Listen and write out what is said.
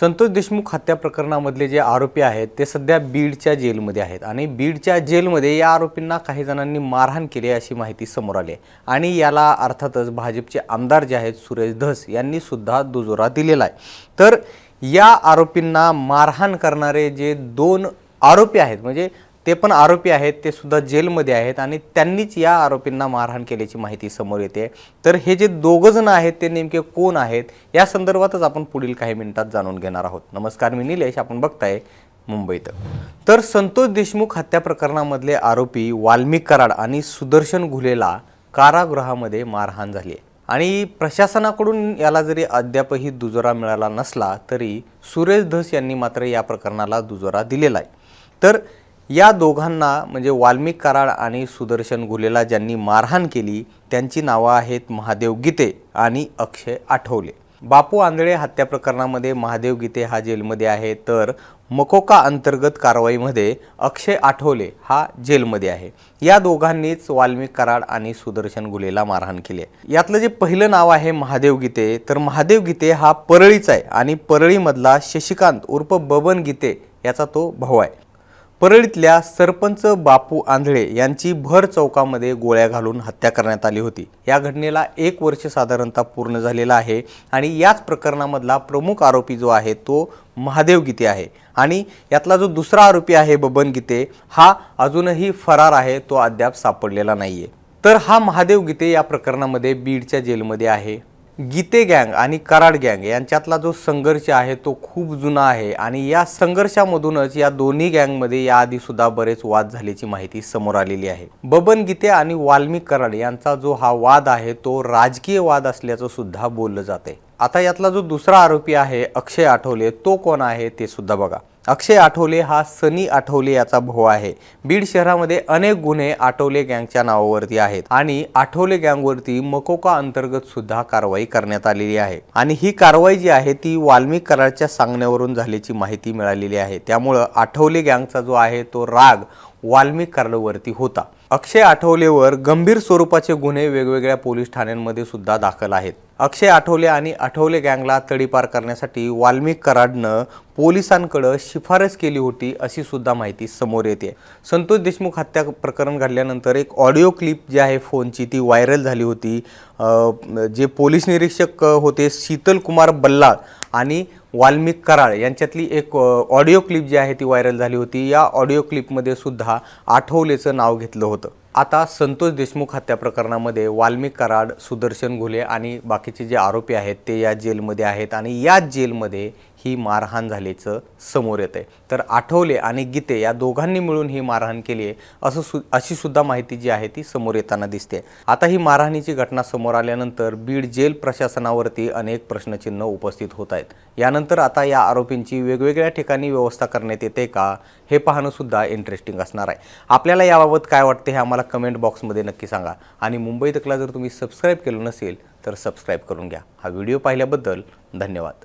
संतोष देशमुख हत्या प्रकरणामधले जे आरोपी आहेत ते सध्या बीडच्या जेलमध्ये आहेत. आणि बीडच्या जेलमध्ये या आरोपींना काही जणांनी मारहाण केली अशी माहिती समोर आली आहे. आणि याला अर्थातच भाजपचे आमदार जे आहेत सुरेश धस यांनी सुद्धा दुजोरा दिलेला आहे. तर या आरोपींना मारहाण करणारे जे दोन आरोपी आहेत म्हणजे ते पण आरोपी आहेत ते सुद्धा जेलमध्ये आहेत आणि त्यांनीच या आरोपींना मारहाण केल्याची माहिती समोर येते. तर हे जे दोघं जण आहेत ते नेमके कोण आहेत या संदर्भातच आपण पुढील काही मिनिटात जाणून घेणार आहोत. नमस्कार मी निलेश आपण बघताय मुंबईत. तर संतोष देशमुख हत्या प्रकरणामधले आरोपी वाल्मिक कराड आणि सुदर्शन घुलेला कारागृहामध्ये मारहाण झाली आहे. आणि प्रशासनाकडून याला जरी अद्यापही दुजोरा मिळाला नसला तरी सुरेश धस यांनी मात्र या प्रकरणाला दुजोरा दिलेला आहे. तर या दोघांना म्हणजे वाल्मिक कराड आणि सुदर्शन गुलेला ज्यांनी मारहाण केली त्यांची नावं आहेत महादेव गीते आणि अक्षय आठवले. बापू आंधळे हत्या प्रकरणामध्ये महादेव गीते हा जेलमध्ये आहे तर मकोका अंतर्गत कारवाईमध्ये अक्षय आठवले हा जेलमध्ये आहे. या दोघांनीच वाल्मिक कराड आणि सुदर्शन गुलेला मारहाण केली आहे. यातलं जे पहिलं नाव आहे महादेव गीते तर महादेव गीते हा परळीचा आहे आणि परळीमधला शशिकांत उर्फ बबन गीते याचा तो भाऊ आहे. परळीतल्या सरपंच बापू आंधळे यांची भर चौकामध्ये गोळ्या घालून हत्या करण्यात आली होती. या घटनेला एक वर्ष साधारणतः पूर्ण झालेला आहे आणि याच प्रकरणामधला प्रमुख आरोपी जो आहे तो महादेव गीते आहे. आणि यातला जो दुसरा आरोपी आहे बबन गीते हा अजूनही फरार आहे तो अद्याप सापडलेला नाही आहे तर हा महादेव गीते या प्रकरणामध्ये बीडच्या जेलमध्ये आहे. गीते गँग आणि कराड गँग यांच्यातला जो संघर्ष आहे तो खूप जुना आहे. आणि या संघर्षामधूनच या दोन्ही गँगमध्ये याआधी सुद्धा बरेच वाद झाल्याची माहिती समोर आलेली आहे. बबन गीते आणि वाल्मिक कराड यांचा जो हा वाद आहे तो राजकीय वाद असल्याचं सुद्धा बोललं जाते आता यातला जो दुसरा आरोपी आहे अक्षय आठवले तो कोण आहे ते सुद्धा बघा. अक्षय आठवले हा सनी आठवले याचा भाऊ आहे. बीड शहरामध्ये अनेक गुन्हे आठवले गँगच्या नावावरती आहेत आणि आठवले गँगवरती मकोका अंतर्गत सुद्धा कारवाई करण्यात आलेली आहे. आणि ही कारवाई जी आहे ती वाल्मिक कराडच्या सांगण्यावरून झाल्याची माहिती मिळालेली आहे. त्यामुळं आठवले गँगचा जो आहे तो राग वाल्मिक करारवरती होता. अक्षय आठवलेवर गंभीर स्वरूपाचे गुन्हे वेगवेगळ्या पोलीस ठाण्यांमध्ये सुद्धा दाखल आहेत. अक्षय आठवले आणि आठवले गँगला तडीपार करण्यासाठी वाल्मिक कराडनं पोलिसांकडं शिफारस केली होती अशी सुद्धा माहिती समोर येते. संतोष देशमुख हत्या प्रकरण घडल्यानंतर एक ऑडिओ क्लिप जी आहे फोनची ती व्हायरल झाली होती. जे पोलीस निरीक्षक होते शीतल कुमार बल्लाळ आणि वाल्मिक कराळ यांच्यातली एक ऑडिओ क्लिप जी आहे ती व्हायरल झाली होती. या ऑडिओ क्लिपमध्ये सुद्धा आठवलेचं नाव घेतलं होतं. आता संतोष देशमुख हत्या प्रकरणामध्ये वाल्मिक कराड सुदर्शन घुले आणि बाकीचे जे आरोपी आहेत ते या जेलमध्ये आहेत आणि या जेलमध्ये ही मारहाण झाल्याचं समोर येत आहे तर आठवले आणि गीते या दोघांनी मिळून ही मारहाण केली आहे असं सु अशी सुद्धा माहिती जी आहे ती समोर येताना दिसते आता ही मारहाणीची घटना समोर आल्यानंतर बीड जेल प्रशासनावरती अनेक प्रश्नचिन्ह उपस्थित होत आहेत. यानंतर आता या आरोपींची वेगवेगळ्या ठिकाणी व्यवस्था करण्यात येते का हे पाहणं सुद्धा इंटरेस्टिंग असणार आहे. आपल्याला याबाबत काय वाटते हे आम्हाला कमेंट बॉक्समध्ये नक्की सांगा. आणि मुंबई तकला जर तुम्ही सबस्क्राईब केलं नसेल तर सबस्क्राईब करून घ्या. हा व्हिडिओ पाहिल्याबद्दल धन्यवाद.